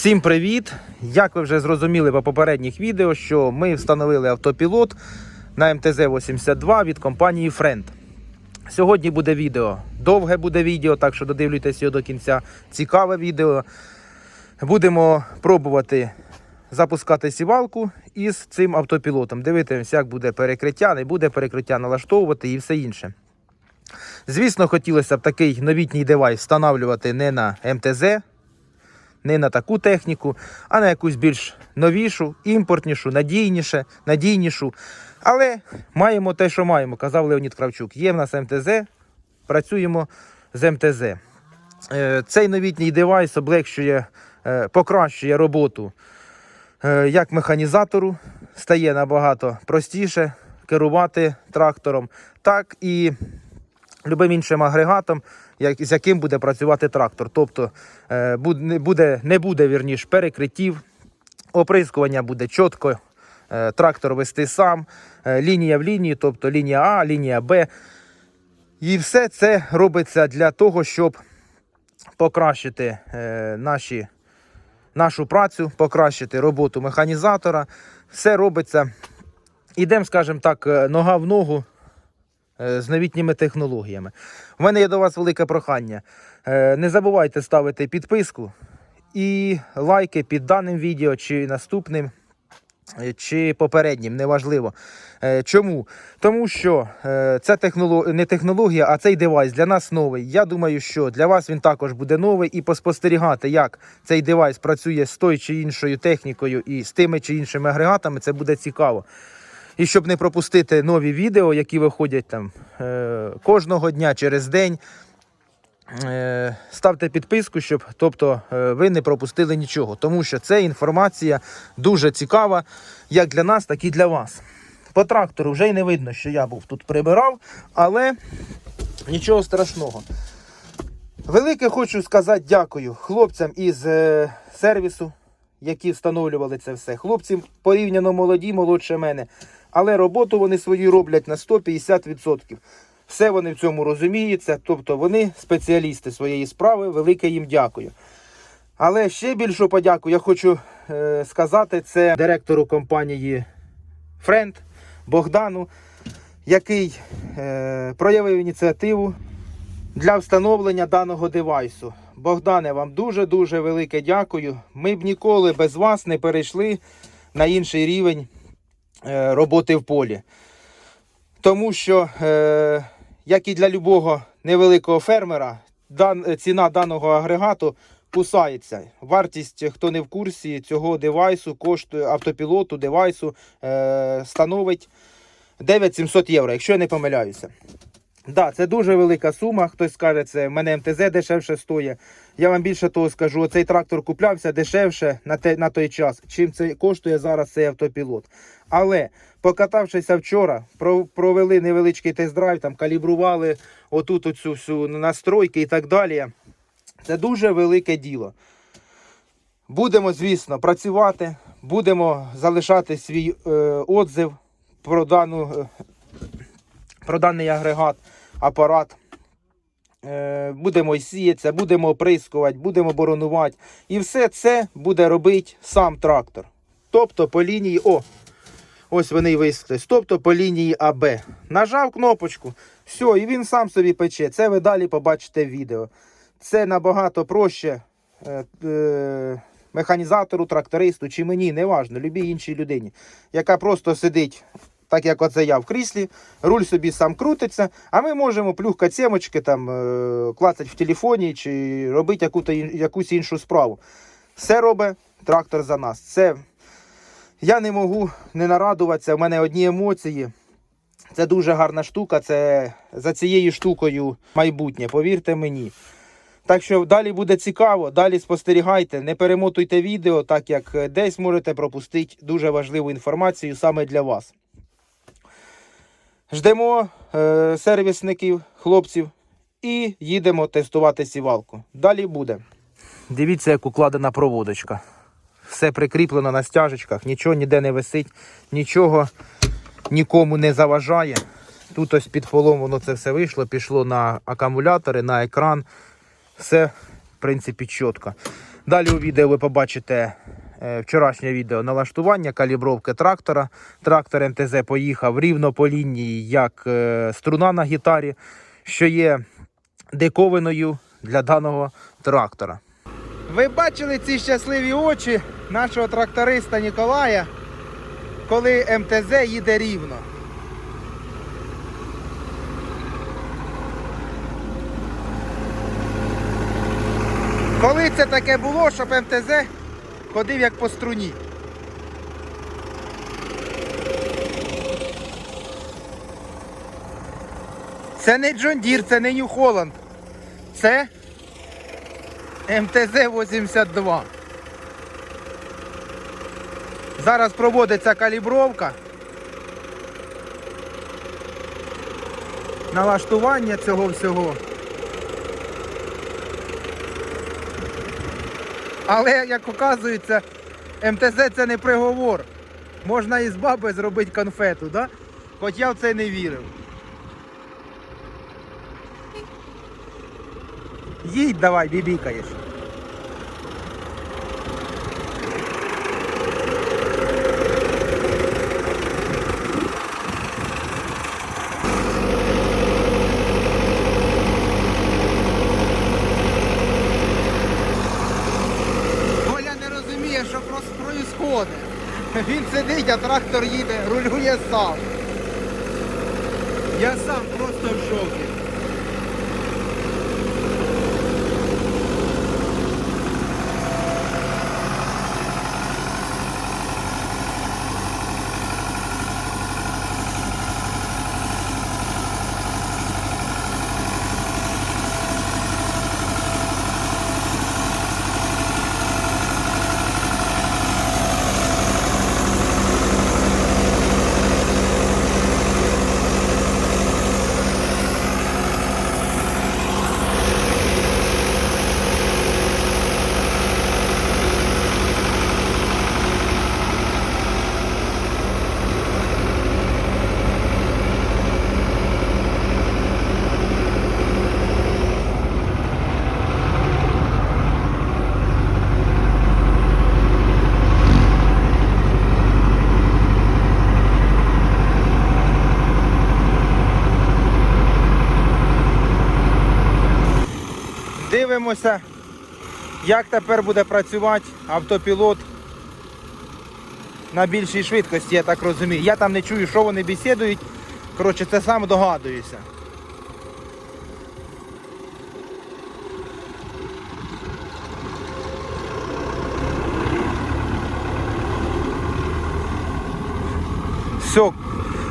Всім привіт! Як ви вже зрозуміли по попередніх відео, що ми встановили автопілот на МТЗ-82 від компанії Friend. Сьогодні буде відео. Довге буде відео, так що додивлюйтесь його до кінця. Цікаве відео. Будемо пробувати запускати сівалку із цим автопілотом. Дивитися, як буде перекриття, не буде перекриття налаштовувати і все інше. Звісно, хотілося б такий новітній девайс встановлювати не на МТЗ, не на таку техніку, а на якусь більш новішу, імпортнішу, надійніше, надійнішу. Але маємо те, що маємо, казав Леонід Кравчук. Є в нас МТЗ, працюємо з МТЗ. Е, Цей новітній девайс облегшує, е, покращує роботу е, як механізатору, стає набагато простіше керувати трактором, так і любим іншим агрегатом, як, з яким буде працювати трактор. Тобто е, не буде, не буде вірніш, перекриттів, оприскування буде чітко, е, трактор вести сам, е, лінія в лінії, тобто лінія А, лінія Б. І все це робиться для того, щоб покращити е, наші, нашу працю, покращити роботу механізатора. Все робиться. Ідемо, скажімо так, е, нога в ногу з новітніми технологіями. У мене є до вас велике прохання. Е, Не забувайте ставити підписку і лайки під даним відео чи наступним. е, Чи попереднім, неважливо. Е, Чому? Тому що е, це технолог... не технологія, а цей девайс для нас новий. Я думаю, що для вас він також буде новий і поспостерігати, як цей девайс працює з тою чи іншою технікою і з тими чи іншими агрегатами, це буде цікаво. І щоб не пропустити нові відео, які виходять там е, кожного дня через день. Е, ставте підписку, щоб тобто, е, ви не пропустили нічого, тому що це інформація дуже цікава, як для нас, так і для вас. По трактору вже й не видно, що я був тут прибирав, але нічого страшного. Велике хочу сказати дякую хлопцям із е, сервісу, які встановлювали це все. Хлопці порівняно молоді, молодше мене, але роботу вони свою роблять на 150%. Все вони в цьому розуміються, тобто вони спеціалісти своєї справи, велике їм дякую. Але ще більшу подяку я хочу е, сказати це директору компанії Friend Богдану, який е, проявив ініціативу для встановлення даного девайсу. Богдане, вам дуже-дуже велике дякую. Ми б ніколи без вас не перейшли на інший рівень роботи в полі. Тому що, е, як і для любого невеликого фермера, е, ціна даного агрегату кусається. Вартість, хто не в курсі цього девайсу, коштує автопілоту девайсу е, становить 9700 євро, якщо я не помиляюся. Да, це дуже велика сума. Хтось скаже, це мене МТЗ дешевше стоїть. Я вам більше того скажу, цей трактор куплявся дешевше на, те, на той час, чим це коштує зараз цей автопілот. Але покатавшися вчора, провели невеличкий тест-драйв, там калібрували отут оцю всю настройки і так далі. Це дуже велике діло. Будемо, звісно, працювати, будемо залишати свій е, отзив про, дану, е, про даний агрегат, апарат. Е, будемо сіятися, будемо оприскувати, будемо боронувати. І все це буде робити сам трактор. Тобто по лінії О. Ось вони і висклись. Тобто по лінії АБ. Нажав кнопочку, все, і він сам собі пече. Це ви далі побачите в відео. Це набагато проще е, е, механізатору, трактористу чи мені, неважно, любій іншій людині, яка просто сидить, так як оце я в кріслі, руль собі сам крутиться, а ми можемо плюхкати сімочки, там, е, клацати в телефоні чи робити яку-то, якусь іншу справу. Все робить трактор за нас. Це я не можу не нарадуватися. У мене одні емоції. Це дуже гарна штука. Це за цією штукою майбутнє, повірте мені. Так що далі буде цікаво, далі спостерігайте, не перемотуйте відео, так як е, десь можете пропустити дуже важливу інформацію саме для вас. Ждемо е, сервісників, хлопців і їдемо тестувати сівалку. Далі буде. Дивіться, як укладена проводочка. Все прикріплено на стяжечках, нічого ніде не висить, нічого нікому не заважає. Тут ось під полом воно це все вийшло, пішло на акумулятори, на екран. Все, в принципі, чітко. Далі у відео ви побачите вчорашнє відео налаштування, калібровки трактора. Трактор МТЗ поїхав рівно по лінії, як е, струна на гітарі, що є диковиною для даного трактора. Ви бачили ці щасливі очі нашого тракториста Ніколая, коли МТЗ їде рівно. Коли це таке було, щоб МТЗ ходив як по струні? Це не Джон Дір, це не Нью Холланд. Це МТЗ-82. Зараз проводиться калібровка. Налаштування цього всього. Але, як оказується, МТЗ це не приговор. Можна із баби зробити конфету, да? Хоч я в це не вірив. Їдь давай, бібікаєш. Коля не розуміє, що просто происходить. Він сидить, а трактор їде, рулює сам. Я сам просто в шокі. Дивимося, як тепер буде працювати автопілот на більшій швидкості, я так розумію. Я там не чую, що вони бесідують. Коротше, це сам догадуюся. Все,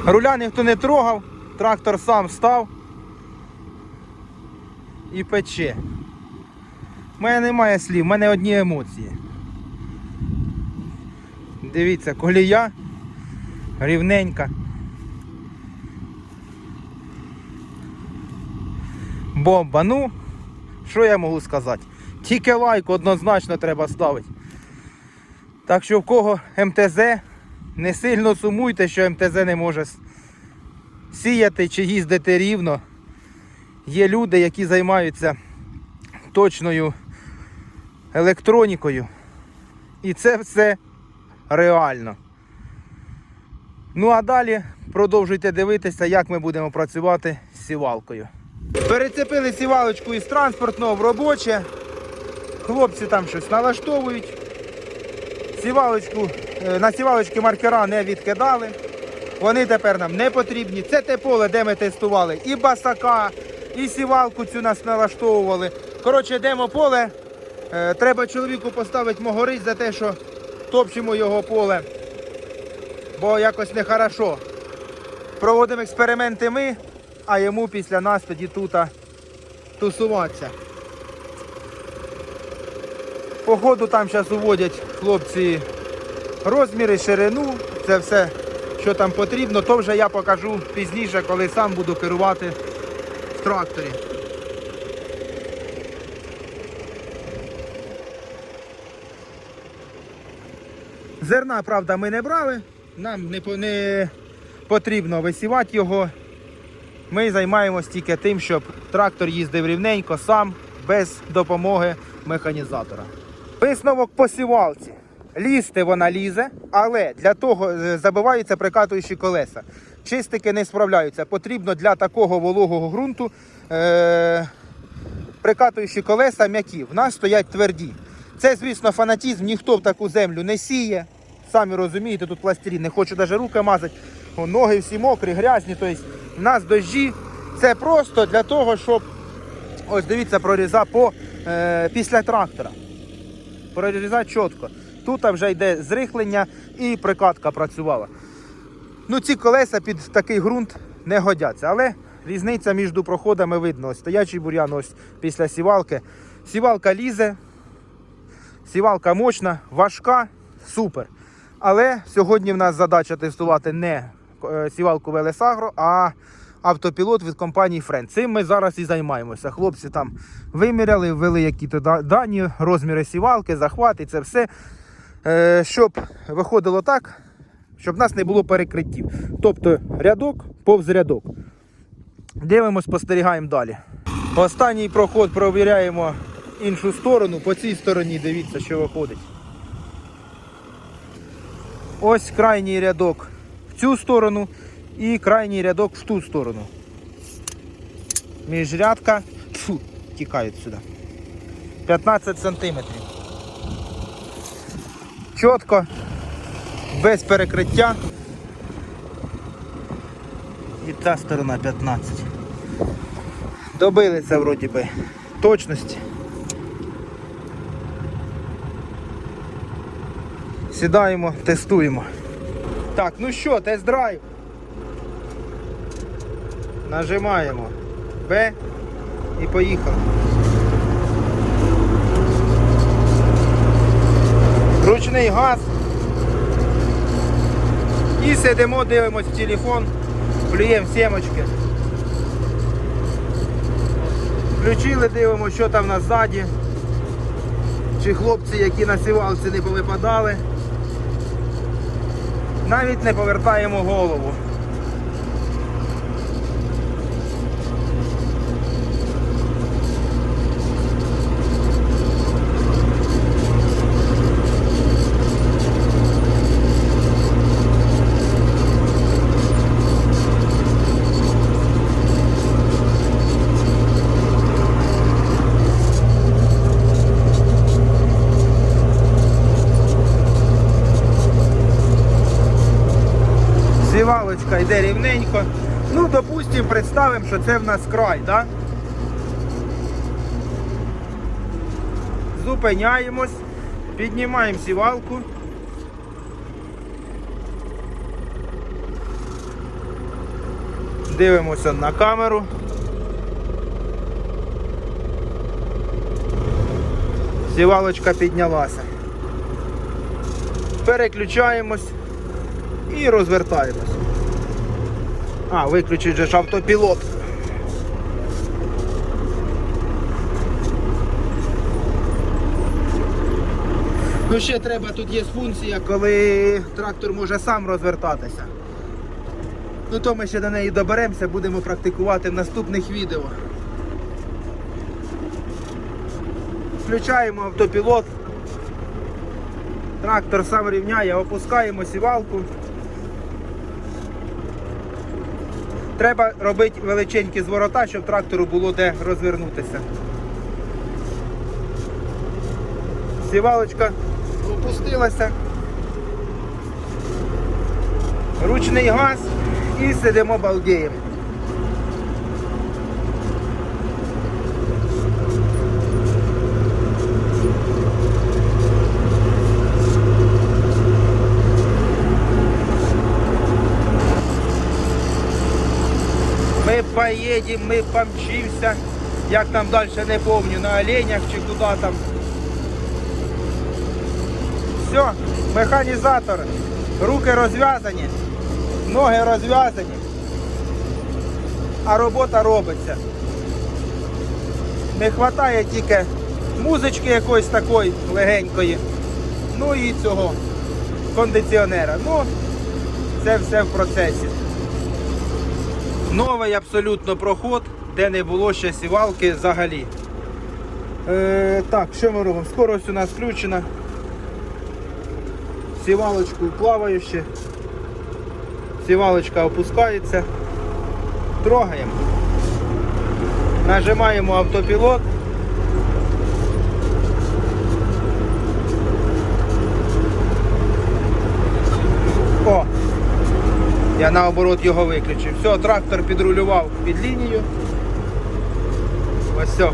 руля ніхто не трогав, трактор сам став і пече. У мене немає слів, в мене одні емоції. Дивіться, колія рівненька. Бомба. Ну, що я можу сказати? Тільки лайк однозначно треба ставити. Так що в кого МТЗ, не сильно сумуйте, що МТЗ не може сіяти чи їздити рівно. Є люди, які займаються точною електронікою. І це все реально. Ну а далі продовжуйте дивитися, як ми будемо працювати з сівалкою. Перецепили сівалочку із транспортного в робоче. Хлопці там щось налаштовують. Сівалочку, е, на сівалочки маркера не відкидали. Вони тепер нам не потрібні. Це те поле, де ми тестували і басака, і сівалку цю нас налаштовували. Коротше, йдемо поле. Е, Треба чоловіку поставити могорить за те, що топчемо його поле. Бо якось нехорошо. Проводимо експерименти ми, а йому після нас тоді тут тусуватися. По ходу там зараз уводять хлопці розміри, ширину, це все, що там потрібно, то вже я покажу пізніше, коли сам буду керувати в тракторі. Зерна, правда, ми не брали, нам не, не потрібно висівати його. Ми займаємось тільки тим, щоб трактор їздив рівненько сам, без допомоги механізатора. Висновок по сівалці. Лізти вона лізе, але для того е, забиваються прикатуючі колеса. Чистики не справляються. Потрібно для такого вологого ґрунту е- прикатуючі колеса м'які. В нас стоять тверді. Це, звісно, фанатізм, ніхто в таку землю не сіє. Самі розумієте, тут пластирін, не хочу навіть руки мазати. Ноги всі мокрі, грязні. Тобто, в нас дощі. Це просто для того, щоб ось дивіться, проріза по е, після трактора. Прорізати чітко. Тут вже йде зрихлення і прикатка працювала. Ну, ці колеса під такий ґрунт не годяться, але різниця між проходами видно. Ось стоячий бур'ян ось після сівалки. Сівалка лізе, сівалка мощна, важка, супер. Але сьогодні в нас задача тестувати не е, сівалку Велесагро, а автопілот від компанії Friend. Цим ми зараз і займаємося. Хлопці там виміряли, ввели якісь дані, розміри сівалки, захвати, це все. Е, Щоб виходило так, щоб в нас не було перекриттів. Тобто рядок повз рядок. Дивимось, спостерігаємо далі. Останній проход провіряємо іншу сторону. По цій стороні дивіться, що виходить. Ось крайній рядок в цю сторону і крайній рядок в ту сторону. Міжрядка. Фу, тікають сюди. 15 сантиметрів. Чітко, без перекриття. І та сторона 15. Добилися вроді би точності. Сідаємо, тестуємо. Так, ну що, тест-драйв. Нажимаємо Б і поїхали. Ручний газ. І сидимо, дивимось в телефон, плюємо сімочки. Включили, дивимося, що там на ззаді. Чи хлопці, які на сівалці не повипадали. Навіть не повертаємо голову. Сівалочка йде рівненько. Ну, допустимо, представимо, що це в нас край, так? Зупиняємось, піднімаємо сівалку. Дивимося на камеру. Сівалочка піднялася. Переключаємось і розвертаємось. А, виключить же ж автопілот. Ну ще треба, тут є функція, коли трактор може сам розвертатися. Ну то ми ще до неї доберемося, будемо практикувати в наступних відео. Включаємо автопілот. Трактор сам рівняє, опускаємо сівалку. Треба робити величенькі зворота, щоб трактору було де розвернутися. Сівалочка опустилася. Ручний газ і сидимо балдіємо. Ми поїдемо, ми помчимося. Як там далі не помню, на оленях чи куди там. Все, механізатор. Руки розв'язані, ноги розв'язані, а робота робиться. Не вистачає тільки музички якоїсь такої легенької, ну і цього кондиціонера. Ну, це все в процесі. Новий абсолютно проход, де не було ще сівалки взагалі. Е, так, що ми робимо? Скорость у нас включена. Сівалочку плаваючи. Сівалочка опускається. Трогаємо. Нажимаємо автопілот. О! Я наоборот його виключив. Все, трактор підрулював під лінію. Ось все.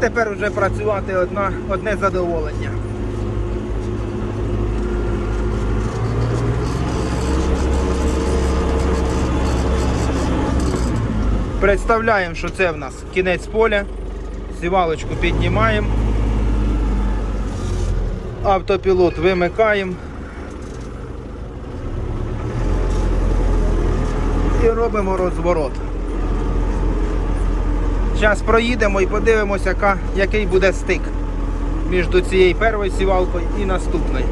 Тепер вже працювати одна, одне задоволення. Представляємо, що це в нас кінець поля. Сівалочку піднімаємо. Автопілот вимикаємо. І робимо розворот. Зараз проїдемо і подивимося, який буде стик між цією першою сівалкою і наступною.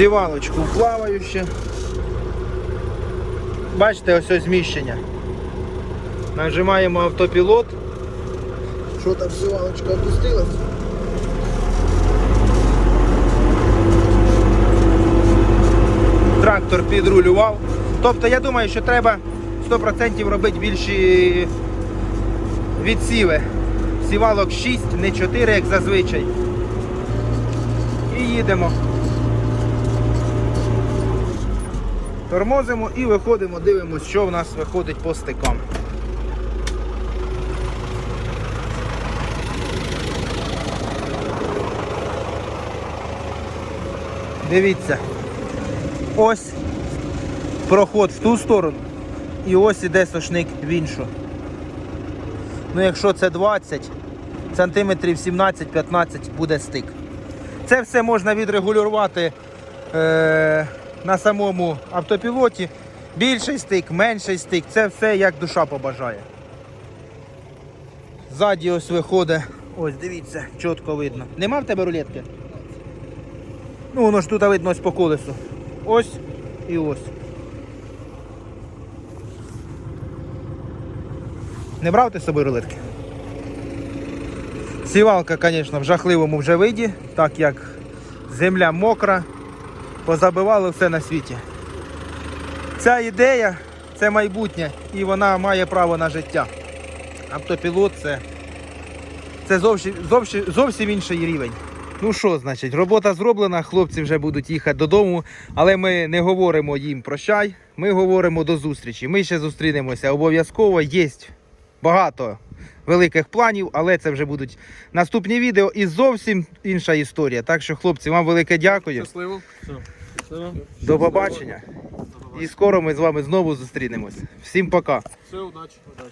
Сівалочку плаваюче. Бачите, ось ось зміщення. Нажимаємо автопілот. Що там сівалочка опустилась? Трактор підрулював. Тобто я думаю, що треба 100% робити більші відсіви. Сівалок 6, не 4, як зазвичай. І їдемо. Тормозимо і виходимо, дивимося, що в нас виходить по стикам. Дивіться. Ось проход в ту сторону і ось іде сошник в іншу. Ну, якщо це 20 сантиметрів 17-15 буде стик. Це все можна відрегулювати е, на самому автопілоті. Більший стик, менший стик, це все як душа побажає. Ззаді ось виходить, ось дивіться, чітко видно. Нема в тебе рулетки? Ну, воно ж тут видно ось по колесу. Ось і ось. Не брав ти з собою рулетки? Сівалка, звісно, в жахливому вже виді, так як земля мокра, позабивало все на світі. Ця ідея це майбутнє і вона має право на життя. Автопілот це, це зовсім, зовсім, зовсім інший рівень. Ну що, значить, робота зроблена, хлопці вже будуть їхати додому, але ми не говоримо їм прощай, ми говоримо до зустрічі. Ми ще зустрінемося обов'язково. Є багато великих планів, але це вже будуть наступні відео і зовсім інша історія. Так що, хлопці, вам велике дякую. Щасливо. Все. До побачення. І скоро ми з вами знову зустрінемось. Всім пока. Все, удачі. удачі.